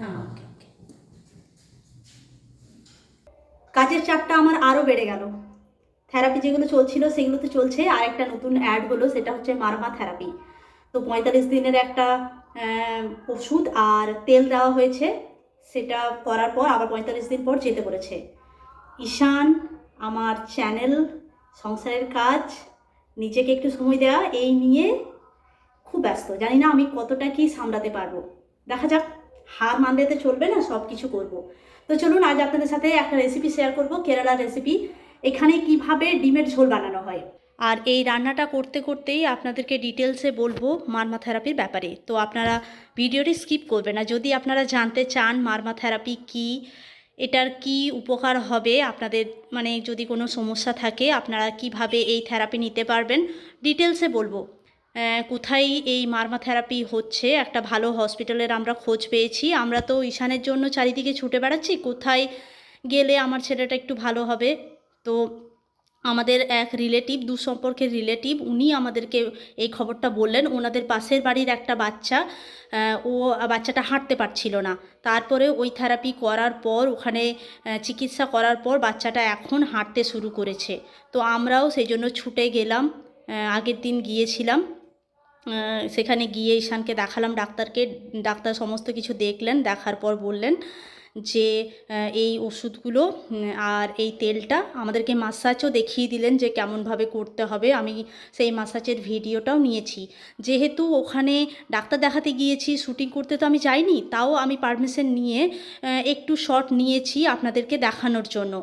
হ্যাঁ। ওকে ওকে। কাজের চাপটা আমার আরও বেড়ে গেল। থেরাপি যেগুলো চলছিল সেগুলো তো চলছে। আর একটা নতুন অ্যাড হলো সেটা হচ্ছে মারমা থেরাপি তো পঁয়তাল্লিশ দিনের একটা ওষুধ আর তেল দেওয়া হয়েছে। সেটা করার পর আবার পঁয়তাল্লিশ দিন পর যেতে বলেছে। ঈশান আমার চ্যানেল সংসারের কাজ নিজেকে একটু সময় দেওয়া এই নিয়ে খুব ব্যস্ত। জানি না আমি কতটা কি সামলাতে পারব। দেখা যাক। হার মানলে তো চলবে না সব কিছু করব। তো চলুন, আজ আপনাদের সাথে একটা রেসিপি শেয়ার করব কেরালার রেসিপি এখানে কীভাবে ডিমের ঝোল বানানো হয়। আর এই রান্নাটা করতে করতেই আপনাদেরকে ডিটেলসে বলব মারমা থেরাপির ব্যাপারে। তো আপনারা ভিডিওটি স্কিপ করবেন না। যদি আপনারা জানতে চান মারমা থেরাপি কী, এটার কি উপকার হবে, আপনাদের মানে যদি কোনো সমস্যা থাকে, আপনারা কীভাবে এই থেরাপি নিতে পারবেন ডিটেলসে বলব। কোথায় এই মারমা থেরাপি হচ্ছে? একটা ভালো হসপিটালের আমরা খোঁজ পেয়েছি। আমরা তো ঈশানের জন্য চারিদিকে ছুটে বেড়াচ্ছি। কোথায় গেলে আমার ছেলেটা একটু ভালো হবে? তো আমাদের এক রিলেটিভ দু সম্পর্কের রিলেটিভ উনি আমাদেরকে এই খবরটা বললেন। ওনাদের পাশের বাড়ির একটা বাচ্চা ও বাচ্চাটা হাঁটতে পারছিল না। তারপরে ওই থেরাপি করার পর, ওখানে চিকিৎসা করার পর বাচ্চাটা এখন হাঁটতে শুরু করেছে। তো আমরাও সেই জন্য ছুটে গেলাম। আগের দিন গিয়েছিলাম। সেখানে গিয়ে ঈশানকে দেখালাম, ডাক্তারকে, ডাক্তার সমস্ত কিছু দেখলেন, দেখার পর বললেন যে এই ওষুধগুলো আর এই তেলটা আমাদেরকে মাসাজও দেখিয়ে দিলেন যে কেমনভাবে করতে হবে। আমি সেই মাসাজের ভিডিওটাও নিয়েছি। যেহেতু ওখানে ডাক্তার দেখাতে গিয়েছি শ্যুটিং করতে তো আমি যাইনি, তাও আমি পারমিশন নিয়ে একটু শট নিয়েছি আপনাদেরকে দেখানোর জন্য।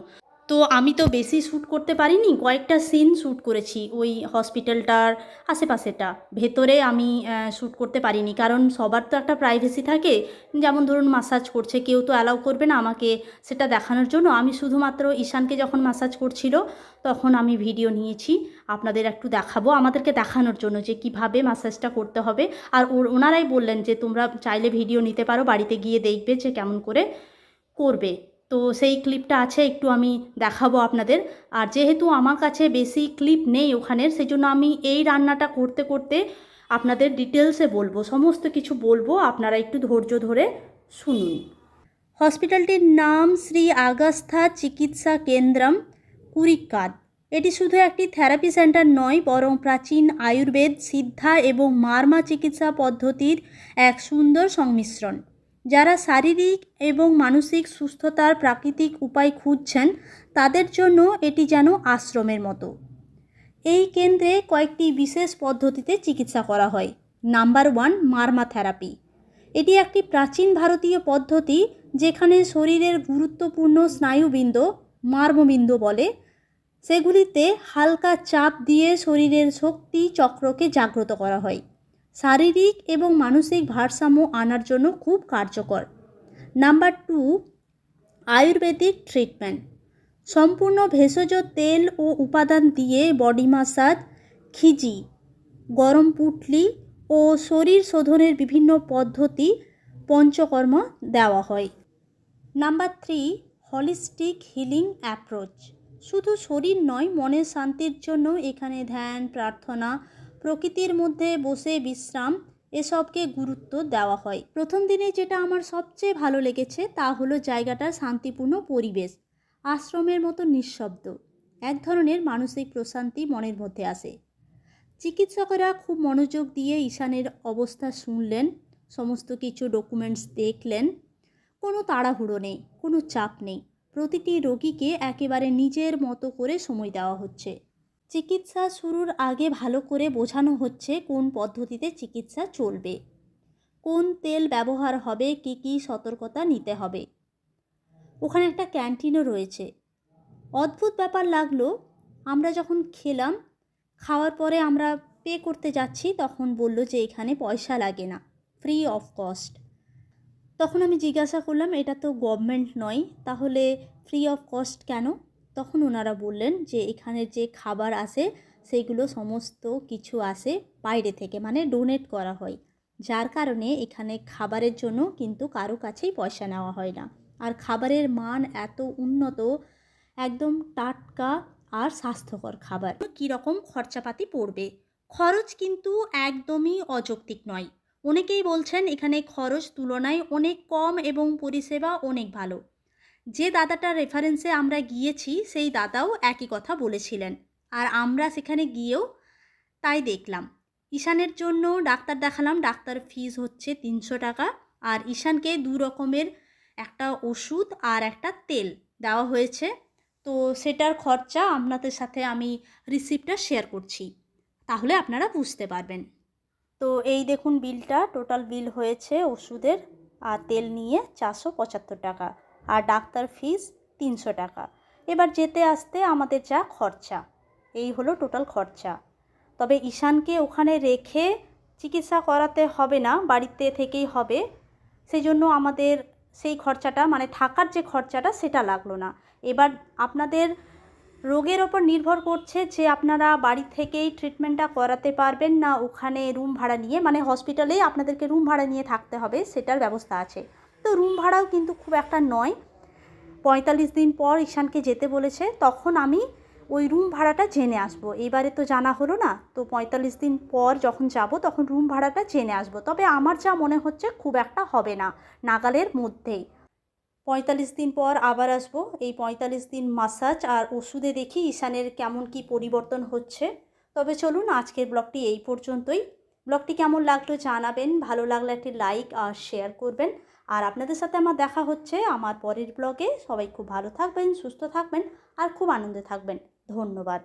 তো আমি তো বেশি শ্যুট করতে পারিনি, কয়েকটা সিন শ্যুট করেছি ওই হসপিটালটার আশেপাশেটা। ভেতরে আমি শ্যুট করতে পারিনি, কারণ সবার তো একটা প্রাইভেসি থাকে। যেমন ধরুন মাসাজ করছে, কেউ তো অ্যালাউ করবে না আমাকে সেটা দেখানোর জন্য। আমি শুধুমাত্র ঈশানকে যখন মাসাজ করছিল, তখন আমি ভিডিও নিয়েছি। আপনাদের একটু দেখাবো, আমাদেরকে দেখানোর জন্য যে কীভাবে মাসাজটা করতে হবে। আর ওনারাই বললেন যে তোমরা চাইলে ভিডিও নিতে পারো, বাড়িতে গিয়ে দেখবে যে কেমন করে করবে। তো সেই ক্লিপটা আছে, একটু আমি দেখাবো আপনাদের। আর যেহেতু আমার কাছে বেশি ক্লিপ নেই ওখানের সেই জন্য আমি এই রান্নাটা করতে করতে আপনাদের ডিটেলসে বলব, সমস্ত কিছু বলব, আপনারা একটু ধৈর্য ধরে শুনুন। হসপিটালটির নাম শ্রী আগাস্থা চিকিৎসা কেন্দ্রম কুরিকাদ এটি শুধু একটি থেরাপি সেন্টার নয়, বরং প্রাচীন আয়ুর্বেদ, সিদ্ধা এবং মার্মা চিকিৎসা পদ্ধতির এক সুন্দর সংমিশ্রণ। যারা শারীরিক এবং মানসিক সুস্থতার প্রাকৃতিক উপায় খুঁজছেন, তাদের জন্য এটি যেন আশ্রমের মতো। এই কেন্দ্রে কয়েকটি বিশেষ পদ্ধতিতে চিকিৎসা করা হয়। Number one, marma therapy. এটি একটি প্রাচীন ভারতীয় পদ্ধতি যেখানে শরীরের গুরুত্বপূর্ণ স্নায়ুবিন্দ, মার্মবিন্দ বলে, সেগুলিতে হালকা চাপ দিয়ে শরীরের শক্তি চক্রকে জাগ্রত করা হয়। শারীরিক এবং মানসিক ভারসাম্য আনার জন্য খুব কার্যকর। Number two, ayurvedic treatment. সম্পূর্ণ ভেষজ তেল ও উপাদান দিয়ে বডি মাসাজ খিজি গরম পুটলি ও শরীর শোধনের বিভিন্ন পদ্ধতি পঞ্চকর্ম দেওয়া হয়। Number three, holistic healing approach. শুধু শরীর নয়, মনের শান্তির জন্য এখানে ধ্যান, প্রার্থনা প্রকৃতির মধ্যে বসে বিশ্রাম, এসবকে গুরুত্ব দেওয়া হয়। প্রথম দিনে যেটা আমার সবচেয়ে ভালো লেগেছে তা হলো জায়গাটার শান্তিপূর্ণ পরিবেশ, আশ্রমের মতো নিঃশব্দ। এক ধরনের মানসিক প্রশান্তি মনের মধ্যে আসে। চিকিৎসকেরা খুব মনোযোগ দিয়ে ঈশানের অবস্থা শুনলেন, সমস্ত কিছু ডকুমেন্টস দেখলেন। কোনো তাড়াহুড়ো নেই, কোনো চাপ নেই। প্রতিটি রোগীকে একেবারে নিজের মতো করে সময় দেওয়া হচ্ছে। চিকিৎসা শুরুর আগে ভালো করে বোঝানো হচ্ছে কোন পদ্ধতিতে চিকিৎসা চলবে, কোন তেল ব্যবহার হবে, কী কী সতর্কতা নিতে হবে। ওখানে একটা ক্যান্টিনও রয়েছে। অদ্ভুত ব্যাপার লাগল, আমরা যখন খেলাম, খাওয়ার পরে আমরা পে করতে যাচ্ছি, তখন বলল যে এখানে পয়সা লাগে না ফ্রি অফ কস্ট তখন আমি জিজ্ঞাসা করলাম, এটা তো গভর্নমেন্ট নয়, তাহলে ফ্রি অফ কস্ট কেন? তখন ওনারা বললেন যে এখানে যে খাবার আসে সেইগুলো সমস্ত কিছু আসে বাইরে থেকে মানে ডোনেট করা হয়। যার কারণে এখানে খাবারের জন্য কিন্তু কারও কাছেই পয়সা নেওয়া হয় না। আর খাবারের মান এত উন্নত, একদম টাটকা আর স্বাস্থ্যকর খাবার। কী রকম খরচাপাতি পড়বে? খরচ কিন্তু একদমই অযৌক্তিক নয়। অনেকেই বলছেন এখানে খরচ তুলনায় অনেক কম এবং পরিষেবা অনেক ভালো। যে দাদাটার রেফারেন্সে আমরা গিয়েছি, সেই দাদাও একই কথা বলেছিলেন। আর আমরা সেখানে গিয়েও তাই দেখলাম। ঈশানের জন্য ডাক্তার দেখালাম, ডাক্তার ফিস হচ্ছে তিনশো টাকা। আর ঈশানকে দু রকমের একটা ওষুধ আর একটা তেল দেওয়া হয়েছে। তো সেটার খরচা আপনাদের সাথে আমি রিসিপ্টটা শেয়ার করছি। তাহলে আপনারা বুঝতে পারবেন। তো এই দেখুন বিলটা টোটাল বিল হয়েছে ওষুধের। আর তেল নিয়ে চারশো পঁচাত্তর টাকা। আর ডাক্তার ফিস তিনশো টাকা। এবার যেতে আসতে আমাদের যা খরচা, এই হলো টোটাল খরচা। তবে ঈশানকে ওখানে রেখে চিকিৎসা করাতে হবে না, বাড়িতে থেকেই হবে। সেই জন্য আমাদের সেই খরচাটা মানে থাকার যে খরচাটা সেটা লাগল না। এবার আপনাদের রোগের ওপর নির্ভর করছে যে আপনারা বাড়ি থেকেই ট্রিটমেন্টটা করাতে পারবেন না, ওখানে রুম ভাড়া নিয়ে মানে হসপিটালেই আপনাদেরকে রুম ভাড়া নিয়ে থাকতে হবে, সেটার ব্যবস্থা আছে। তো রুম ভাড়াও কিন্তু খুব একটা নয়। পঁয়তাল্লিশ দিন পর ঈশানকে যেতে বলেছে, তখন আমি ওই রুম ভাড়াটা জেনে আসব। এবারে তো জানা হলো না, তো পঁয়তাল্লিশ দিন পর যখন যাব, তখন রুম ভাড়াটা জেনে আসব। তবে আমার যা মনে হচ্ছে খুব একটা হবে না, নাগালের মধ্যেই। পঁয়তাল্লিশ দিন পর আবার আসব। এই পঁয়তাল্লিশ দিন মাসাজ আর ওষুধে দেখি ঈশানের কেমন কি পরিবর্তন হচ্ছে। তবে চলুন আজকের ব্লগটি এই পর্যন্তই। ব্লগটি কেমন লাগল জানাবেন, ভালো লাগলে একটি লাইক আর শেয়ার করবেন। আর আপনাদের সাথে আমার দেখা হচ্ছে আমার পরের ব্লগে সবাই খুব ভালো থাকবেন, সুস্থ থাকবেন আর খুব আনন্দে থাকবেন। ধন্যবাদ।